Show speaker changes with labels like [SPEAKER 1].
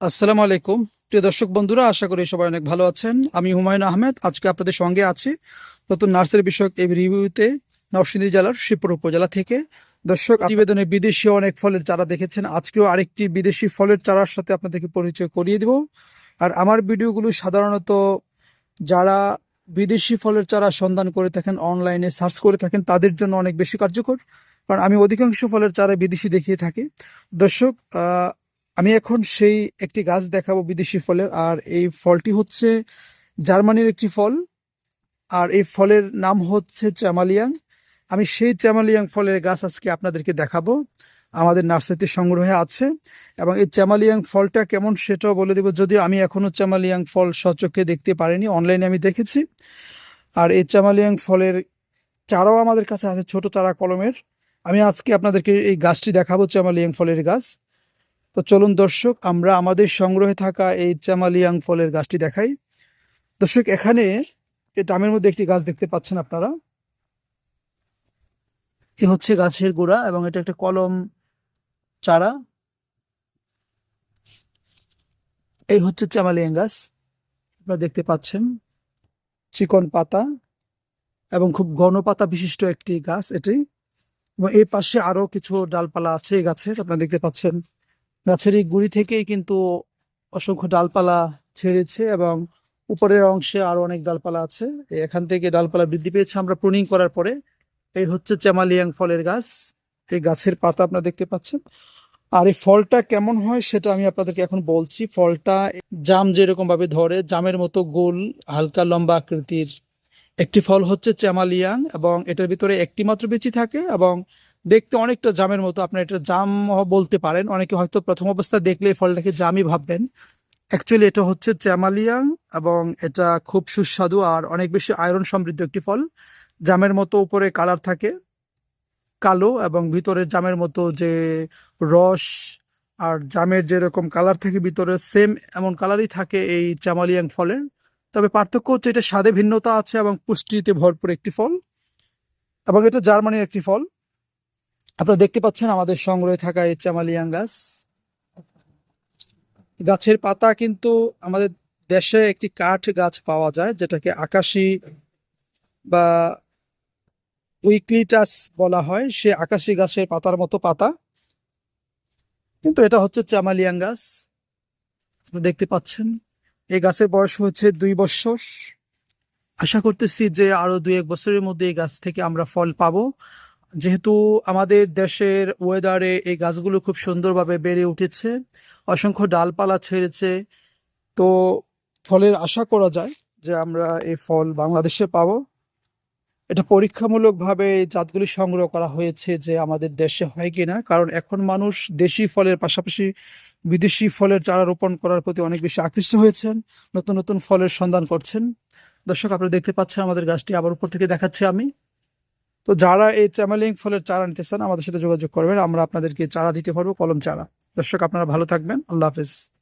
[SPEAKER 1] আসসালামু আলাইকুম। প্রিয় দর্শক বন্ধুরা, আশা করি সবাই অনেক ভালো আছেন। আমি হুমায়ুন আহমেদ, আজকে আপনাদের সঙ্গে আছি নতুন নার্সারি বিষয়ক এই রিভিউতে নরসিংদী জেলার শিবপুর উপজেলা থেকে। দর্শক, প্রতিবেদনে বিদেশি অনেক ফলের চারা দেখেছেন। আজকেও আরেকটি বিদেশি ফলের চারার সাথে আপনাদেরকে পরিচয় করিয়ে দিব। আর আমার ভিডিওগুলো সাধারণত যারা বিদেশি ফলের চারা সন্ধান করে থাকেন, অনলাইনে সার্চ করে থাকেন, তাদের জন্য অনেক বেশি কার্যকর। কারণ আমি অধিকাংশ ফলের চারা বিদেশি দেখিয়ে থাকি। দর্শক আমি এখন সেই একটি গাছ দেখাবো বিদেশি ফলের, আর এই ফলটি হচ্ছে জার্মানির একটি ফল, আর এই ফলের নাম হচ্ছে চ্যামালিয়াং আমি সেই চ্যামালিয়াং ফলের গাছ আজকে আপনাদেরকে দেখাবো। আমাদের নার্সারিতে সংগ্রহে আছে, এবং এই চ্যামালিয়াং ফলটা কেমন সেটাও বলে দেবো। যদিও আমি এখনও চ্যামালিয়াং ফল সচক্ষে দেখতে পারিনি, অনলাইনে আমি দেখেছি। আর এই চ্যামালিয়াং ফলের চারাও আমাদের কাছে আছে, ছোট চারা কলমের। আমি আজকে আপনাদেরকে এই গাছটি দেখাবো চ্যামালিয়াং ফলের গাছ। তো চলুন দর্শক, আমরা আমাদের সংগ্রহে থাকা এই চামালিয়াং ফলের গাছটি দেখাই। দর্শক, এখানে এই ডামের মধ্যে একটি গাছ দেখতে পাচ্ছেন আপনারা। এ হচ্ছে গাছের গোড়া এবং এটা একটা কলম চারা। এই হচ্ছে চামালিয়াং গাছ, আপনারা দেখতে পাচ্ছেন। চিকন পাতা এবং খুব ঘন পাতা বিশিষ্ট একটি গাছ এটি। এবং এই পাশে আরও কিছু ডালপালা আছে এই গাছের, আপনারা দেখতে পাচ্ছেন। গাছের এই গুড়ি থেকেই কিন্তু অসংখ্য ডালপালা ছেড়েছে এবং উপরের অংশে আরও অনেক ডালপালা আছে। এখান থেকে ডালপালা বৃদ্ধি পেয়েছে। আমরা প্রুনিং করার পরে এই হচ্ছে চ্যামালিয়াং ফলের গাছ। এই গাছের পাতা আপনারা দেখতে পাচ্ছেন। আর এই ফলটা কেমন হয় সেটা আমি আপনাদেরকে এখন বলছি। ফলটা জাম যেরকম ভাবে ধরে, জামের মতো গোল, হালকা লম্বা আকৃতির। একটি ফল হচ্ছে চ্যামালিয়াং এবং এটার ভিতরে একটি মাত্র বিচি থাকে এবং দেখতে অনেকটা জামের মতো। আপনার এটা জাম বলতে পারেন। অনেকে হয়তো প্রথম অবস্থা দেখলে ফলটাকে জামই ভাববেন। অ্যাকচুয়ালি এটা হচ্ছে চ্যামালিয়াং এবং এটা খুব সুস্বাদু আর অনেক বেশি আয়রন সমৃদ্ধ একটি ফল। জামের মতো উপরে কালার থাকে, কালো এবং ভিতরে জামের মতো যে রস আর জামের যেরকম কালার থাকে ভিতরে সেম এমন কালারই থাকে এই চ্যামালিয়াং ফলের। তবে পার্থক্য হচ্ছে এটা স্বাদে ভিন্নতা আছে এবং পুষ্টিতে ভরপুর একটি ফল। এবং এটা জার্মানির একটি ফল। আপনারা দেখতে পাচ্ছেন আমাদের সংগ্রহে থাকা এই চামালিয়াং গাছ। গাছের পাতা কিন্তু আমাদের দেশে একটি কাঠ গাছ পাওয়া যায়, যেটাকে আকাশি বা উইকলিটাস বলা হয়। সে আকাশি গাছের পাতার মতো পাতা। কিন্তু এটা হচ্ছে চামালিয়াং গাছ। দেখতে পাচ্ছেন, এই গাছের বয়স হচ্ছে দুই বছর। আশা করতেছি যে আরও দুই এক বছরের মধ্যে এই গাছ থেকে আমরা ফল পাবো। যেহেতু আমাদের দেশের ওয়েদারে এই গাছগুলো খুব সুন্দরভাবে বেড়ে উঠেছে, অসংখ্য ডালপালা ছেড়েছে, তো ফলের আশা করা যায় যে আমরা এই ফল বাংলাদেশে পাবো। এটা পরীক্ষামূলকভাবে জাতগুলি সংগ্রহ করা হয়েছে যে আমাদের দেশে হয় কিনা, কারণ এখন মানুষ দেশি ফলের পাশাপাশি বিদেশি ফলের চারা রোপণ করার প্রতি অনেক বেশি আকৃষ্ট হয়েছেন, নতুন নতুন ফলের সন্ধান করছেন। দর্শক, আপনারা দেখতে পাচ্ছেন আমাদের গাছটি আবার উপর থেকে দেখাচ্ছি আমি। তো যারা এই চ্যামেলিং ফলের চারা নিতে চান, আমাদের সাথে যোগাযোগ করবেন। আমরা আপনাদেরকে চারা দিতে পারব, কলম চারা। দর্শক, আপনারা ভালো থাকবেন। আল্লাহ হাফেজ।